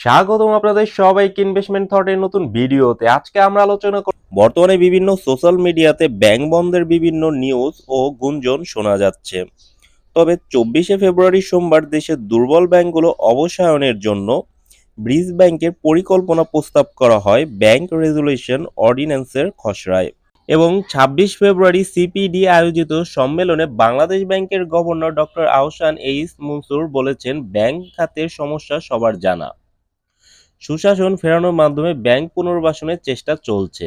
স্বাগতম আপনাদের সবাইকে ইনভেস্টমেন্ট থটের নতুন ভিডিওতে। আজকে আমরা আলোচনা করব, বর্তমানে বিভিন্ন সোশ্যাল মিডিয়াতে ব্যাংক বন্ধের বিভিন্ন নিউজ ও গুঞ্জন শোনা যাচ্ছে। তবে চব্বিশে ফেব্রুয়ারি সোমবার দেশের দুর্বল ব্যাংকগুলো অবসায়নের জন্য ব্রিজ ব্যাংকের পরিকল্পনা প্রস্তাব করা হয় ব্যাংক রেজুলেশন অর্ডিন্যান্সের খসড়ায়। এবং ছাব্বিশ ফেব্রুয়ারি সিপিডি আয়োজিত সম্মেলনে বাংলাদেশ ব্যাংকের গভর্নর ডক্টর আহসান এইস মনসুর বলেছেন, ব্যাংক খাতের সমস্যা সবার জানা। সুশাসন ফেরানোর মাধ্যমে ব্যাংক পুনর্বাসনের চেষ্টা চলছে।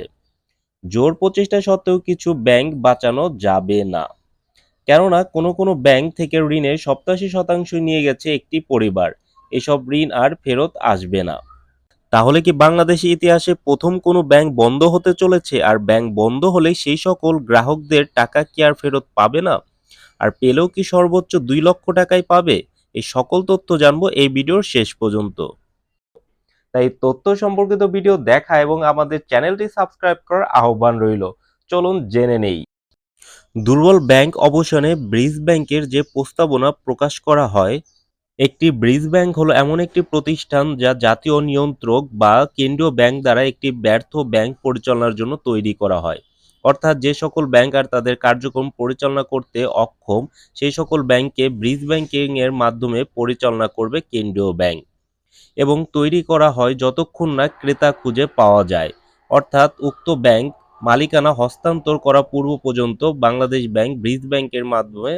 জোর প্রচেষ্টা সত্ত্বেও কিছু ব্যাংক বাঁচানো যাবে না। কেননা, কোনো কোনো ব্যাংক থেকে ঋণের সপ্তাশি শতাংশ নিয়ে গেছে একটি পরিবার। এসব ঋণ আর ফেরত আসবে না। তাহলে কি বাংলাদেশি ইতিহাসে প্রথম কোনো ব্যাংক বন্ধ হতে চলেছে? আর ব্যাংক বন্ধ হলে সেই সকল গ্রাহকদের টাকা কি আর ফেরত পাবে না? আর পেলেও কি সর্বোচ্চ দুই লক্ষ টাকাই পাবে? এই সকল তথ্য জানব এই ভিডিওর শেষ পর্যন্ত। তাই তথ্য সম্পর্কিত ভিডিও দেখা এবং আমাদের চ্যানেলটি সাবস্ক্রাইব করার আহ্বান রইল। চলুন জেনে নেই। দুর্বল ব্যাংক অবসানে ব্রিজ ব্যাংকের যে প্রস্তাবনা প্রকাশ করা হয়, একটি ব্রিজ ব্যাংক হলো এমন একটি প্রতিষ্ঠান যা জাতীয় নিয়ন্ত্রক বা কেন্দ্রীয় ব্যাংক দ্বারা একটি ব্যর্থ ব্যাংক পরিচালনার জন্য তৈরি করা হয়। অর্থাৎ যে সকল ব্যাংক আর তাদের কার্যক্রম পরিচালনা করতে অক্ষম, সেই সকল ব্যাংককে ব্রিজ ব্যাংকিং এর মাধ্যমে পরিচালনা করবে কেন্দ্রীয় ব্যাংক। এবং তৈরি করা হয় যতক্ষণ না ক্রেতা খুঁজে পাওয়া যায়। অর্থাৎ উক্ত ব্যাংক মালিকানা হস্তান্তর করা পূর্ব পর্যন্ত বাংলাদেশ ব্যাংক ব্রিজ ব্যাংকের মাধ্যমে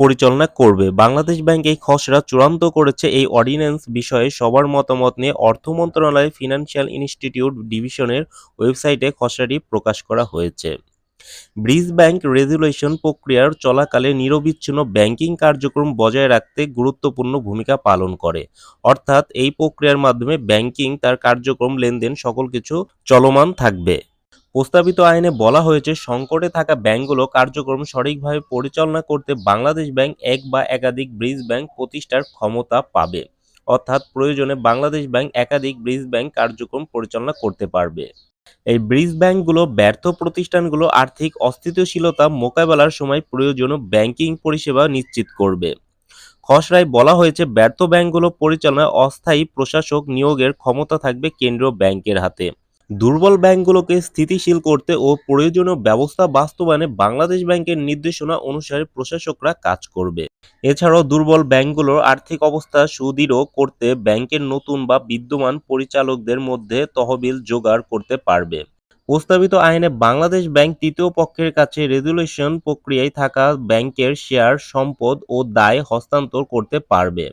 পরিচালনা করবে। বাংলাদেশ ব্যাংক এই খসড়া চূড়ান্ত করেছে এই অর্ডিন্যান্স বিষয়ে সবার মতামত নিয়ে অর্থ মন্ত্রণালয় ফিনান্সিয়াল ইনস্টিটিউট ডিভিশনের ওয়েবসাইটে খসড়াটি প্রকাশ করা হয়েছে। ব্রিজ ব্যাংক রেজুলেশন প্রক্রিয়ার চলাকালে নিরবিচ্ছিন্ন ব্যাংকিং কার্যক্রম বজায় রাখতে গুরুত্বপূর্ণ ভূমিকা পালন করে। অর্থাৎ এই প্রক্রিয়ার মাধ্যমে ব্যাংকিং, তার কার্যক্রম, লেনদেন সকল কিছু চলমান থাকবে। প্রস্তাবিত আইনে বলা হয়েছে, সংকটে থাকা ব্যাংকগুলো কার্যক্রম সঠিকভাবে পরিচালনা করতে বাংলাদেশ ব্যাংক এক বা একাধিক ব্রিজ ব্যাংক প্রতিষ্ঠার ক্ষমতা পাবে। অর্থাৎ প্রয়োজনে বাংলাদেশ ব্যাংক একাধিক ব্রিজ ব্যাংক কার্যক্রম পরিচালনা করতে পারবে। এই ব্রিজ ব্যাংকগুলো, ব্যর্থ প্রতিষ্ঠানগুলো, আর্থিক অস্থিতিশীলতা মোকাবেলার সময় প্রয়োজনীয় ব্যাংকিং পরিষেবা নিশ্চিত করবে। খসড়ায় বলা হয়েছে, ব্যর্থ ব্যাংকগুলো পরিচালনায় অস্থায়ী প্রশাসক নিয়োগের ক্ষমতা থাকবে কেন্দ্রীয় ব্যাংকের হাতে। দুর্বল ব্যাংকগুলোকে স্থিতিশীল করতে ও প্রয়োজনীয় ব্যবস্থা বাস্তবায়নে বাংলাদেশ ব্যাংকের নির্দেশনা অনুসারে প্রশাসকরা কাজ করবে। এছাড়াও দুর্বল ব্যাংকগুলোর আর্থিক অবস্থা সুদৃঢ় করতে ব্যাংকের নতুন বা বিদ্যমান পরিচালকদের মধ্যে তহবিল জোগাড় করতে পারবে। প্রস্তাবিত আইনে বাংলাদেশ ব্যাংক তৃতীয় পক্ষের কাছে রেজুলেশন প্রক্রিয়ায় থাকা ব্যাংকের শেয়ার সম্পদ ও দায় হস্তান্তর করতে পারবে।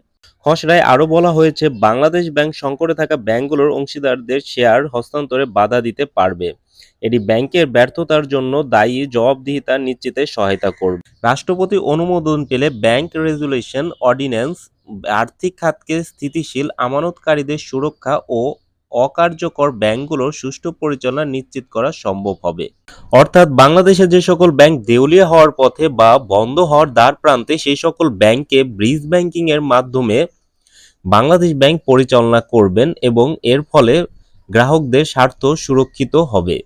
খসড়ায় আরও বলা হয়েছে, বাংলাদেশ ব্যাংক সংকটে থাকা ব্যাংকগুলোর অংশীদারদের শেয়ার হস্তান্তরে বাধা দিতে পারবে। এটি ব্যাংকের ব্যর্থতার জন্য দায়ী জবাবদিহিতা নিশ্চিতে সহায়তা করবে। রাষ্ট্রপতি অনুমোদন পেলে ব্যাংক রেজুলেশন, অর্ডিন্যান্স, আর্থিক খাতকে স্থিতিশীল, আমানতকারীদের সুরক্ষা ও অকার্যকর ব্যাংকগুলোর সুষ্ঠু পরিচালনা নিশ্চিত করা সম্ভব হবে। অর্থাৎ বাংলাদেশে যে সকল ব্যাংক দেউলিয়া হওয়ার পথে বা বন্ধ হওয়ার দ্বার প্রান্তে সেই সকল ব্যাংকে ব্রিজ ব্যাংকিং এর মাধ্যমে বাংলাদেশ ব্যাংক পরিচালনা করবেন এবং এর ফলে গ্রাহকদের স্বার্থ সুরক্ষিত হবে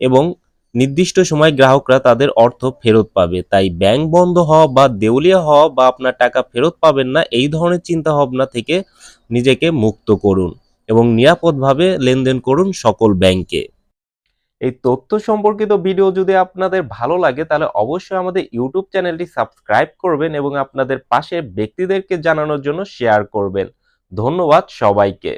এবং নির্দিষ্ট সময় গ্রাহকরা তাদের অর্থ ফেরত পাবে। তাই ব্যাংক বন্ধ হওয়া বা দেউলিয়া হওয়া বা আপনার টাকা ফেরত পাবেন না, এই ধরনের চিন্তা ভাবনা থেকে নিজেকে মুক্ত করুন। এবং নিরাপদভাবে লেনদেন করুন সকল ব্যাংকে। এই তথ্য সম্পর্কিত ভিডিও যদি আপনাদের ভালো লাগে, তাহলে অবশ্যই আমাদের ইউটিউব চ্যানেলটি সাবস্ক্রাইব করবেন এবং আপনাদের পাশে ব্যক্তিদেরকে জানানোর জন্য শেয়ার করবেন। ধন্যবাদ সবাইকে।